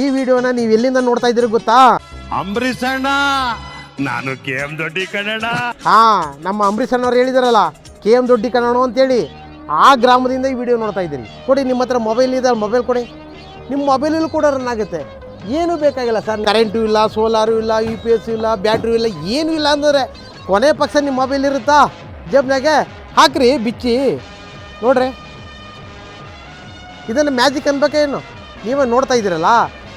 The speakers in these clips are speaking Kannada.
ಈ ವಿಡಿಯೋನ ನೀವು ಎಲ್ಲಿಂದ ನೋಡ್ತಾ ಇದ್ದೀರಿ ಗೊತ್ತಾ? ಅಂಬರೀಷ್ ಅಣ್ಣ ನಾನು ಕೆ ಎಂ ದೊಡ್ಡಿ ಕನ್ನಡ. ಹಾ ನಮ್ಮ ಅಂಬರೀಷ್ ಅಣ್ಣವ್ರು ಹೇಳಿದಾರಲ್ಲ ಕೆ ಎಂ ದೊಡ್ಡಿ ಕನ್ನಡ ಅಂತೇಳಿ ಆ ಗ್ರಾಮದಿಂದ ಈ ವಿಡಿಯೋ ನೋಡ್ತಾ ಇದ್ದೀರಿ. ಕೊಡಿ ನಿಮ್ಮ ಹತ್ರ ಮೊಬೈಲ್ ಇದೆ ಮೊಬೈಲ್ ಕೊಡಿ. ನಿಮ್ಮ ಮೊಬೈಲಲ್ಲೂ ಕೂಡ ರನ್ ಆಗುತ್ತೆ. ಏನು ಬೇಕಾಗಿಲ್ಲ ಸರ್. ಕರೆಂಟು ಇಲ್ಲ ಸೋಲಾರು ಇಲ್ಲ ಯು ಪಿ ಎಸ್ ಇಲ್ಲ ಬ್ಯಾಟ್ರಿ ಇಲ್ಲ ಏನೂ ಇಲ್ಲ ಅಂದರೆ ಕೊನೆ ಪಕ್ಷ ನಿಮ್ಮ ಮೊಬೈಲ್ ಇರುತ್ತಾ? ಜೇಬ್ನಾಗೆ ಹಾಕ್ರಿ ಬಿಚ್ಚಿ. ನೋಡ್ರಿ. ಇದನ್ನು ಮ್ಯಾಜಿಕ್ ಅನ್ಬೇಕೇನು ನೀವೇ ನೋಡ್ತಾ ಇದ್ದೀರಲ್ಲ?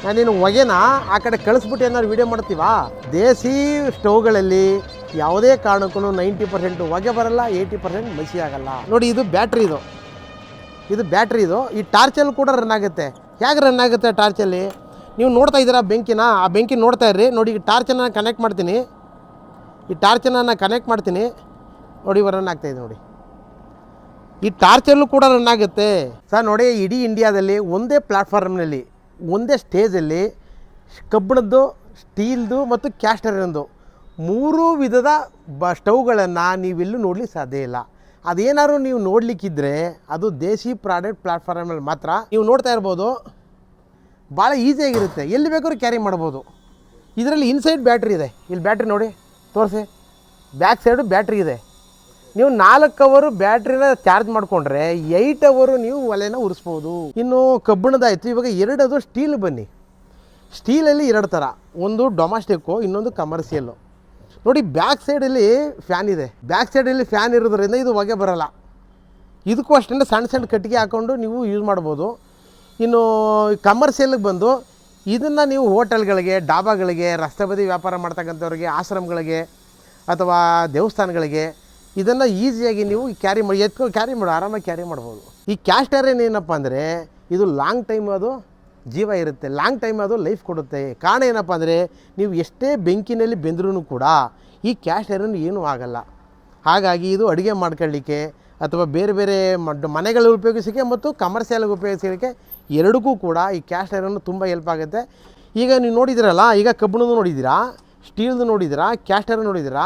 ನಾನೇನು ಹೊಗೆನ ಆ ಕಡೆ ಕಳಿಸ್ಬಿಟ್ಟು ಏನಾದ್ರು ವಿಡಿಯೋ ಮಾಡ್ತೀವಾ? ದೇಸಿ ಸ್ಟವ್ಗಳಲ್ಲಿ ಯಾವುದೇ ಕಾರಣಕ್ಕೂ ನೈಂಟಿ ಪರ್ಸೆಂಟ್ ಹೊಗೆ ಬರಲ್ಲ, ಏಯ್ಟಿ ಪರ್ಸೆಂಟ್ ಮಸಿ ಆಗಲ್ಲ. ನೋಡಿ, ಇದು ಬ್ಯಾಟ್ರಿ ಇದು. ಇದು ಬ್ಯಾಟ್ರಿ ಇದು. ಈ ಟಾರ್ಚಲ್ಲಿ ಕೂಡ ರನ್ ಆಗುತ್ತೆ. ಹೇಗೆ ರನ್ ಆಗುತ್ತೆ ಟಾರ್ಚಲ್ಲಿ ನೀವು ನೋಡ್ತಾ ಇದ್ದೀರಾ ಬೆಂಕಿನ? ಆ ಬೆಂಕಿ ನೋಡ್ತಾ ಇರ್ರಿ. ನೋಡಿ, ಈ ಟಾರ್ಚನ್ನು ನಾನು ಕನೆಕ್ಟ್ ಮಾಡ್ತೀನಿ. ಈ ಟಾರ್ಚನ್ನು ನಾನು ಕನೆಕ್ಟ್ ಮಾಡ್ತೀನಿ. ನೋಡಿ, ಇವಾಗ ರನ್ ಆಗ್ತಾಯಿದೆ ನೋಡಿ. ಈ ಟಾರ್ಚಲ್ಲೂ ಕೂಡ ರನ್ ಆಗುತ್ತೆ. ಸರ್, ನೋಡಿ, ಇಡೀ ಇಂಡಿಯಾದಲ್ಲಿ ಒಂದೇ ಪ್ಲ್ಯಾಟ್ಫಾರ್ಮ್ನಲ್ಲಿ ಒಂದೇ ಸ್ಟೇಜಲ್ಲಿ ಕಬ್ಬಿಣದ್ದು ಸ್ಟೀಲ್ದು ಮತ್ತು ಕ್ಯಾಸ್ಟರಂದು ಮೂರು ವಿಧದ ಬ ಸ್ಟವ್ಗಳನ್ನು ನೀವೆಲ್ಲೂ ನೋಡ್ಲಿಕ್ಕೆ ಸಾಧ್ಯ ಇಲ್ಲ. ಅದೇನಾದ್ರು ನೀವು ನೋಡಲಿಕ್ಕಿದ್ರೆ ಅದು ದೇಸಿ ಪ್ರಾಡಕ್ಟ್ ಪ್ಲ್ಯಾಟ್ಫಾರ್ಮಲ್ಲಿ ಮಾತ್ರ ನೀವು ನೋಡ್ತಾ ಇರ್ಬೋದು. ಭಾಳ ಈಸಿಯಾಗಿರುತ್ತೆ ಎಲ್ಲಿ ಬೇಕಾದ್ರೂ ಕ್ಯಾರಿ ಮಾಡ್ಬೋದು. ಇದರಲ್ಲಿ ಇನ್ಸೈಡ್ ಬ್ಯಾಟ್ರಿ ಇದೆ. ಇಲ್ಲಿ ಬ್ಯಾಟ್ರಿ ನೋಡಿ, ತೋರಿಸಿ. ಬ್ಯಾಕ್ ಸೈಡು ಬ್ಯಾಟ್ರಿ ಇದೆ. ನೀವು ನಾಲ್ಕು ಅವರು ಬ್ಯಾಟ್ರಿನ ಚಾರ್ಜ್ ಮಾಡಿಕೊಂಡ್ರೆ ಏಯ್ಟ್ ಅವರು ನೀವು ಒಲೆನ ಉರಿಸ್ಬೋದು. ಇನ್ನು ಕಬ್ಬಿಣದಾಯಿತು ಇವಾಗ ಎರಡದು ಸ್ಟೀಲ್ ಬನ್ನಿ. ಸ್ಟೀಲಲ್ಲಿ ಎರಡು ಥರ. ಒಂದು ಡೊಮಾಸ್ಟಿಕ್ಕು ಇನ್ನೊಂದು ಕಮರ್ಷಿಯಲ್ಲು. ನೋಡಿ, ಬ್ಯಾಕ್ ಸೈಡಲ್ಲಿ ಫ್ಯಾನ್ ಇದೆ. ಬ್ಯಾಕ್ ಸೈಡಲ್ಲಿ ಫ್ಯಾನ್ ಇರೋದ್ರಿಂದ ಇದು ಹೊಗೆ ಬರೋಲ್ಲ. ಇದಕ್ಕೂ ಅಷ್ಟೇ ಸಣ್ಣ ಸಣ್ಣ ಕಟ್ಟಿಗೆ ಹಾಕ್ಕೊಂಡು ನೀವು ಯೂಸ್ ಮಾಡ್ಬೋದು. ಇನ್ನು ಕಮರ್ಷಿಯಲ್ಗೆ ಬಂದು ಇದನ್ನು ನೀವು ಹೋಟೆಲ್ಗಳಿಗೆ, ಡಾಬಾಗಳಿಗೆ, ರಸ್ತೆ ಬದಿ ವ್ಯಾಪಾರ ಮಾಡ್ತಕ್ಕಂಥವ್ರಿಗೆ, ಆಶ್ರಮಗಳಿಗೆ ಅಥವಾ ದೇವಸ್ಥಾನಗಳಿಗೆ ಇದನ್ನು ಈಸಿಯಾಗಿ ನೀವು ಕ್ಯಾರಿ ಮಾಡಿ, ಎತ್ಕೊಂಡು ಕ್ಯಾರಿ ಮಾಡಿ, ಆರಾಮಾಗಿ ಕ್ಯಾರಿ ಮಾಡ್ಬೋದು. ಈ ಕ್ಯಾಸ್ಟರ್ ಏನಪ್ಪ ಅಂದರೆ, ಇದು ಲಾಂಗ್ ಟೈಮ್ ಅದು ಜೀವ ಇರುತ್ತೆ ಲಾಂಗ್ ಟೈಮ್ ಅದು ಲೈಫ್ ಕೊಡುತ್ತೆ. ಕಾರಣ ಏನಪ್ಪ ಅಂದರೆ, ನೀವು ಎಷ್ಟೇ ಬೆಂಕಿನಲ್ಲಿ ಬೆಂದ್ರೂ ಕೂಡ ಈ ಕ್ಯಾಶ್ ಏನೂ ಆಗಲ್ಲ. ಹಾಗಾಗಿ ಇದು ಅಡುಗೆ ಮಾಡ್ಕೊಳ್ಳಿಕ್ಕೆ ಅಥವಾ ಬೇರೆ ಬೇರೆ ಮನೆಗಳಲ್ಲಿ ಉಪಯೋಗಿಸೋಕ್ಕೆ ಮತ್ತು ಕಮರ್ಷಿಯಲ್ಗೆ ಉಪಯೋಗಿಸಲಿಕ್ಕೆ ಎರಡಕ್ಕೂ ಕೂಡ ಈ ಕ್ಯಾಶ್ ತುಂಬ ಹೆಲ್ಪ್ ಆಗುತ್ತೆ. ಈಗ ನೀವು ನೋಡಿದಿರಲ್ಲ ಈಗ ಕಬ್ಬಿಣದ್ದು ನೋಡಿದ್ದೀರಾ ಸ್ಟೀಲ್ದು ನೋಡಿದ್ದೀರಾ ಕ್ಯಾಸ್ಟರ್ ಐರನ್ ನೋಡಿದ್ದೀರಾ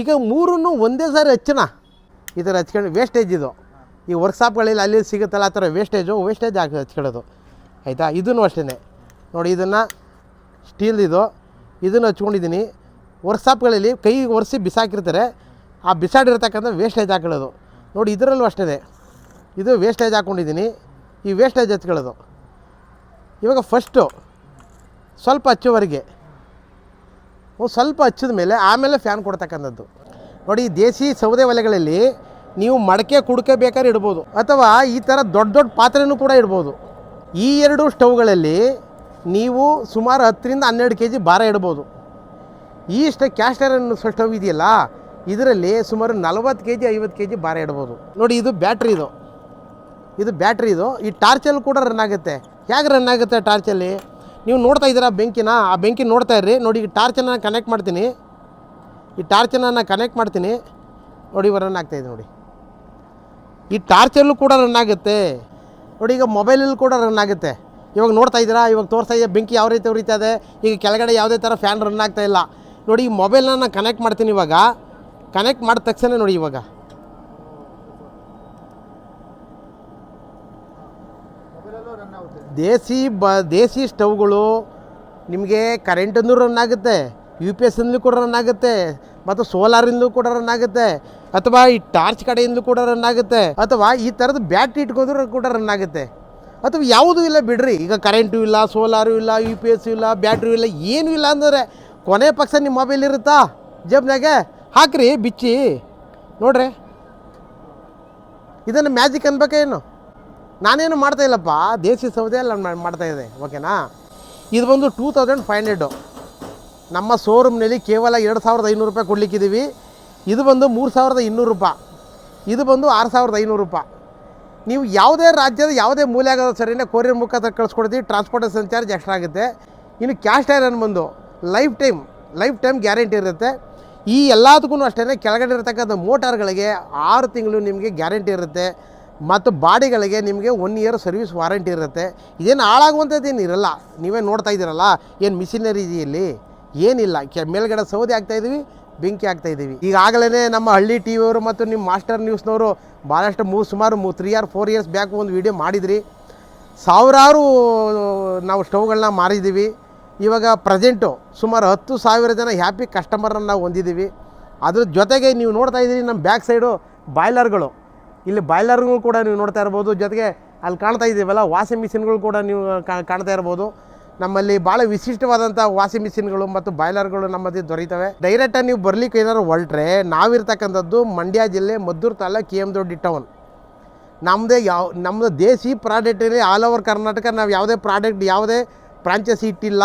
ಈಗ ಮೂರನ್ನು ಒಂದೇ ಸಾರಿ ಹಚ್ಚೋಣ ಈ ಥರ ಹಚ್ಕೊಂಡು ವೇಸ್ಟೇಜ್ ಇದು. ಈ ವರ್ಕ್ಶಾಪ್ಗಳಲ್ಲಿ ಅಲ್ಲಿ ಸಿಗುತ್ತಲ್ಲ ಆ ಥರ ವೇಸ್ಟೇಜು ವೇಸ್ಟೇಜ್ ಹಾಕಿ ಹಚ್ಕೊಳ್ಳೋದು. ಆಯಿತಾ? ಇದನ್ನು ಅಷ್ಟೇ ನೋಡಿ, ಇದನ್ನು ಸ್ಟೀಲ್ದಿದು ಇದನ್ನು ಹಚ್ಕೊಂಡಿದ್ದೀನಿ. ವರ್ಕ್ಶಾಪ್ಗಳಲ್ಲಿ ಕೈ ಒರೆಸಿ ಬಿಸಾಕಿರ್ತಾರೆ. ಆ ಬಿಸಾಡಿರ್ತಕ್ಕಂಥ ವೇಸ್ಟೇಜ್ ಹಾಕೊಳ್ಳೋದು. ನೋಡಿ, ಇದರಲ್ಲೂ ಅಷ್ಟೇ ಇದು ವೇಸ್ಟೇಜ್ ಹಾಕ್ಕೊಂಡಿದ್ದೀನಿ ಈ ವೇಸ್ಟೇಜ್ ಹಚ್ಕೊಳ್ಳೋದು. ಇವಾಗ ಫಸ್ಟು ಸ್ವಲ್ಪ ಹಚ್ಚುವರೆಗೆ ಸ್ವಲ್ಪ ಹಚ್ಚಿದ ಮೇಲೆ ಆಮೇಲೆ ಫ್ಯಾನ್ ಕೊಡ್ತಕ್ಕಂಥದ್ದು. ನೋಡಿ ದೇಸಿ ಸೌದೆ ಒಲೆಗಳಲ್ಲಿ ನೀವು ಮಡಕೆ ಕುಡಕೆ ಬೇಕಾದ್ರೆ ಇಡ್ಬೋದು. ಅಥವಾ ಈ ಥರ ದೊಡ್ಡ ದೊಡ್ಡ ಪಾತ್ರೆನೂ ಕೂಡ ಇಡ್ಬೋದು. ಈ ಎರಡು ಸ್ಟವ್ಗಳಲ್ಲಿ ನೀವು ಸುಮಾರು ಹತ್ತರಿಂದ ಹನ್ನೆರಡು ಕೆ ಜಿ ಭಾರ ಇಡ್ಬೋದು. ಈ ಸ್ಟ ಕ್ಯಾಸ್ಟ್ ಐರನ್ ಸ್ಟವ್ ಇದೆಯಲ್ಲ, ಇದರಲ್ಲಿ ಸುಮಾರು ನಲವತ್ತು ಕೆ ಜಿ ಐವತ್ತು ಕೆ ಜಿ ಭಾರ ಇಡ್ಬೋದು. ನೋಡಿ, ಇದು ಬ್ಯಾಟ್ರಿ ಇದು. ಇದು ಬ್ಯಾಟ್ರಿ ಇದು. ಈ ಟಾರ್ಚಲ್ಲಿ ಕೂಡ ರನ್ ಆಗುತ್ತೆ. ಹೇಗೆ ರನ್ ಆಗುತ್ತೆ ಟಾರ್ಚಲ್ಲಿ? ನೀವು ನೋಡ್ತಾ ಇದ್ದೀರಾ ಬೆಂಕಿನ? ಆ ಬೆಂಕಿ ನೋಡ್ತಾ ಇರ್ರಿ. ನೋಡಿ, ಈ ಟಾರ್ಚನ್ನು ನಾನು ಕನೆಕ್ಟ್ ಮಾಡ್ತೀನಿ. ಈ ಟಾರ್ಚನ್ನು ನಾನು ಕನೆಕ್ಟ್ ಮಾಡ್ತೀನಿ. ನೋಡಿ, ಇವಾಗ ರನ್ ಆಗ್ತಾಯಿದೆ ನೋಡಿ. ಈ ಟಾರ್ಚಲ್ಲೂ ಕೂಡ ರನ್ ಆಗುತ್ತೆ. ನೋಡಿ, ಈಗ ಮೊಬೈಲಲ್ಲಿ ಕೂಡ ರನ್ ಆಗುತ್ತೆ. ಇವಾಗ ನೋಡ್ತಾ ಇದ್ದೀರಾ? ಇವಾಗ ತೋರಿಸ್ತಾ ಇದೆಯಾ, ಬೆಂಕಿ ಯಾವ ರೀತಿ ಉರಿತಾ ಇದೆ? ಈಗ ಕೆಳಗಡೆ ಯಾವುದೇ ಥರ ಫ್ಯಾನ್ ರನ್ ಆಗ್ತಾ ಇಲ್ಲ. ನೋಡಿ, ಈ ಮೊಬೈಲ್ನ ನಾನು ಕನೆಕ್ಟ್ ಮಾಡ್ತೀನಿ ಇವಾಗ. ಕನೆಕ್ಟ್ ಮಾಡಿದ ತಕ್ಷಣ ನೋಡಿ ಇವಾಗ. ದೇಸಿ ಬ, ದೇಸಿ ಸ್ಟವ್ಗಳು ನಿಮಗೆ ಕರೆಂಟಿಂದ ರನ್ ಆಗುತ್ತೆ, ಯು ಪಿ ಎಸ್ಸಿಂದಲೂ ಕೂಡ ರನ್ ಆಗುತ್ತೆ, ಮತ್ತು ಸೋಲಾರಿಂದಲೂ ಕೂಡ ರನ್ ಆಗುತ್ತೆ, ಅಥವಾ ಈ ಟಾರ್ಚ್ ಕಡೆಯಿಂದಲೂ ಕೂಡ ರನ್ ಆಗುತ್ತೆ, ಅಥವಾ ಈ ಥರದ ಬ್ಯಾಟ್ರಿ ಇಟ್ಕೊಂಡ್ರೂ ಕೂಡ ರನ್ ಆಗುತ್ತೆ. ಅಥವಾ ಯಾವುದೂ ಇಲ್ಲ ಬಿಡ್ರಿ, ಈಗ ಕರೆಂಟು ಇಲ್ಲ, ಸೋಲಾರು ಇಲ್ಲ, ಯು ಪಿ ಎಸ್ ಇಲ್ಲ ಬ್ಯಾಟ್ರಿ ಇಲ್ಲ, ಏನೂ ಇಲ್ಲ ಅಂದರೆ ಕೊನೆ ಪಕ್ಷ ನಿಮ್ಮ ಮೊಬೈಲ್ ಇರುತ್ತಾ ಜೇಬ್ನಾಗೆ ಹಾಕ್ರಿ, ಬಿಚ್ಚಿ. ನೋಡ್ರಿ. ಇದನ್ನು ಮ್ಯಾಜಿಕ್ ಅನ್ಬೇಕೇನು ನಾನೇನು ಮಾಡ್ತಾ ಇಲ್ಲಪ್ಪ ದೇಸಿ ಸೌದೆ ಎಲ್ಲ ನಾನು ಮಾಡ್ತಾ ಇದೆ ಓಕೆನಾ? ಇದು ಬಂದು ಟೂ ತೌಸಂಡ್ ಫೈವ್ ಹಂಡ್ರೆಡು ನಮ್ಮ ಶೋರೂಮ್ನಲ್ಲಿ ಕೇವಲ ಎರಡು ಸಾವಿರದ ಐನೂರು ರೂಪಾಯಿ ಕೊಡ್ಲಿಕ್ಕಿದ್ದೀವಿ. ಇದು ಬಂದು ಮೂರು ಸಾವಿರದ ಇನ್ನೂರು ರೂಪಾಯಿ. ಇದು ಬಂದು ಆರು ಸಾವಿರದ ಐನೂರು ರೂಪಾಯಿ. ನೀವು ಯಾವುದೇ ರಾಜ್ಯದ ಯಾವುದೇ ಮೂಲೆ ಆಗೋದು ಸರಿನೇ ಕೊರಿಯರ್ ಮುಖಾಂತರ ಕಳಿಸ್ಕೊಡ್ತೀವಿ ಟ್ರಾನ್ಸ್ಪೋರ್ಟೇಷನ್ ಚಾರ್ಜ್ ಎಕ್ಸ್ಟ್ರಾ ಆಗುತ್ತೆ. ಇನ್ನು ಕ್ಯಾಶ್ ಐರನ್ ಬಂದು life time life time guarantee ಇರುತ್ತೆ. ಈ ಎಲ್ಲದಕ್ಕೂ ಅಷ್ಟೇ ಕೆಳಗಡೆ ಇರತಕ್ಕಂಥ ಮೋಟಾರ್ಗಳಿಗೆ ಆರು ತಿಂಗಳು ನಿಮಗೆ ಗ್ಯಾರಂಟಿ ಇರುತ್ತೆ. ಮತ್ತು ಬಾಡಿಗಳಿಗೆ ನಿಮಗೆ ಒನ್ ಇಯರ್ ಸರ್ವಿಸ್ ವಾರಂಟಿ ಇರುತ್ತೆ. ಇದೇನು ಹಾಳಾಗುವಂಥದ್ದೇನು ಇರಲ್ಲ. ನೀವೇ ನೋಡ್ತಾ ಇದ್ದೀರಲ್ಲ, ಏನು ಮಿಷಿನರಿ ಇದೆಯಲ್ಲಿ ಏನಿಲ್ಲ. ಕೆ, ಮೇಲ್ಗಡೆ ಸೌದೆ ಹಾಕ್ತಾಯಿದ್ದೀವಿ ಬೆಂಕಿ ಹಾಕ್ತಾಯಿದ್ದೀವಿ ಈಗಾಗಲೇ ನಮ್ಮ ಹಳ್ಳಿ ಟಿ ವಿಯವರು ಮತ್ತು ನಿಮ್ಮ ಮಾಸ್ಟರ್ ನ್ಯೂಸ್ನವರು ಭಾಳಷ್ಟು ಮೂ, ಸುಮಾರು ಮೂ three or four years back ಒಂದು ವೀಡಿಯೋ ಮಾಡಿದ್ರಿ. ಸಾವಿರಾರು, ನಾವು ಸ್ಟವ್ಗಳನ್ನ ಮಾರಿದ್ದೀವಿ. ಇವಾಗ ಪ್ರೆಸೆಂಟು ಸುಮಾರು ಹತ್ತು ಸಾವಿರ ಜನ ಹ್ಯಾಪಿ ಕಸ್ಟಮರನ್ನು ನಾವು ಹೊಂದಿದ್ದೀವಿ. ಅದ್ರ ಜೊತೆಗೆ ನೀವು ನೋಡ್ತಾ ಇದ್ದೀರಿ, ನಮ್ಮ ಬ್ಯಾಕ್ ಸೈಡು ಬಾಯ್ಲರ್ಗಳು ಇಲ್ಲಿ ಬಾಯ್ಲರ್ಗಳು ಕೂಡ ನೀವು ನೋಡ್ತಾ ಇರ್ಬೋದು, ಜೊತೆಗೆ ಅಲ್ಲಿ ಕಾಣ್ತಾ ಇದ್ದೀವಲ್ಲ, ವಾಷಿಂಗ್ ಮಿಷಿನ್ಗಳು ಕೂಡ ನೀವು ಕಾಣ್ತಾ ಇರ್ಬೋದು. ನಮ್ಮಲ್ಲಿ ಭಾಳ ವಿಶಿಷ್ಟವಾದಂಥ ವಾಷಿಂಗ್ ಮಿಷಿನ್ಗಳು ಮತ್ತು ಬಾಯ್ಲರ್ಗಳು ನಮ್ಮಲ್ಲಿ ದೊರೀತವೆ ಡೈರೆಕ್ಟಾಗಿ ನೀವು ಬರ್ಲಿಕ್ಕೆ ಏನಾದ್ರು ಹೊರಟ್ರೆ, ನಾವಿರ್ತಕ್ಕಂಥದ್ದು ಮಂಡ್ಯ ಜಿಲ್ಲೆ Maddur taluk K M Doddi town ನಮ್ಮದೇ ಯಾವ ನಮ್ಮದು ದೇಸಿ ಪ್ರಾಡಕ್ಟಲ್ಲಿ ಆಲ್ ಓವರ್ ಕರ್ನಾಟಕ, ನಾವು ಯಾವುದೇ ಪ್ರಾಡಕ್ಟ್ ಯಾವುದೇ ಫ್ರಾಂಚೈಸಿ ಇಟ್ಟಿಲ್ಲ.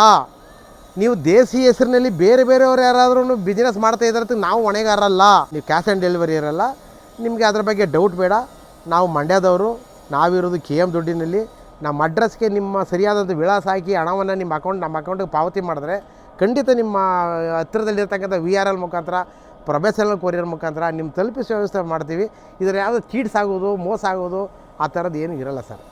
ನೀವು ದೇಸಿ ಹೆಸರಿನಲ್ಲಿ ಬೇರೆ ಬೇರೆಯವ್ರು ಯಾರಾದ್ರೂ ಬಿಸ್ನೆಸ್ ಮಾಡ್ತಾ ಇದ್ರೆ ನಾವು ಹೊಣೆಗಾರಲ್ಲ ನೀವು ಕ್ಯಾಶ್ ಆನ್ ಡೆಲಿವರಿ ಇರಲ್ಲ. ನಿಮಗೆ ಅದ್ರ ಬಗ್ಗೆ ಡೌಟ್ ಬೇಡ. ನಾವು ಮಂಡ್ಯದವರು, ನಾವಿರೋದು ಕೆ ಎಂ ದುಡ್ಡಿನಲ್ಲಿ. ನಮ್ಮ ಅಡ್ರೆಸ್ಗೆ ನಿಮ್ಮ ಸರಿಯಾದಂಥ ವಿಳಾಸ ಹಾಕಿ ಹಣವನ್ನು ನಿಮ್ಮ ಅಕೌಂಟ್ ನಮ್ಮ ಅಕೌಂಟಿಗೆ ಪಾವತಿ ಮಾಡಿದ್ರೆ ಖಂಡಿತ ನಿಮ್ಮ ಹತ್ತಿರದಲ್ಲಿರ್ತಕ್ಕಂಥ ವಿ ಆರ್ ಎಲ್ ಮುಖಾಂತರ ಪ್ರೊಫೆಷನಲ್ ಕೊರಿಯರ್ ಮುಖಾಂತರ ನಿಮ್ಮ ತಲುಪಿಸೋ ವ್ಯವಸ್ಥೆ ಮಾಡ್ತೀವಿ. ಇದರ ಯಾವುದೋ ಚೀಟ್ಸ್ ಆಗೋದು, ಮೋಸ ಆಗೋದು, ಆ ಥರದ್ದು ಏನೂ ಇರಲ್ಲ ಸರ್.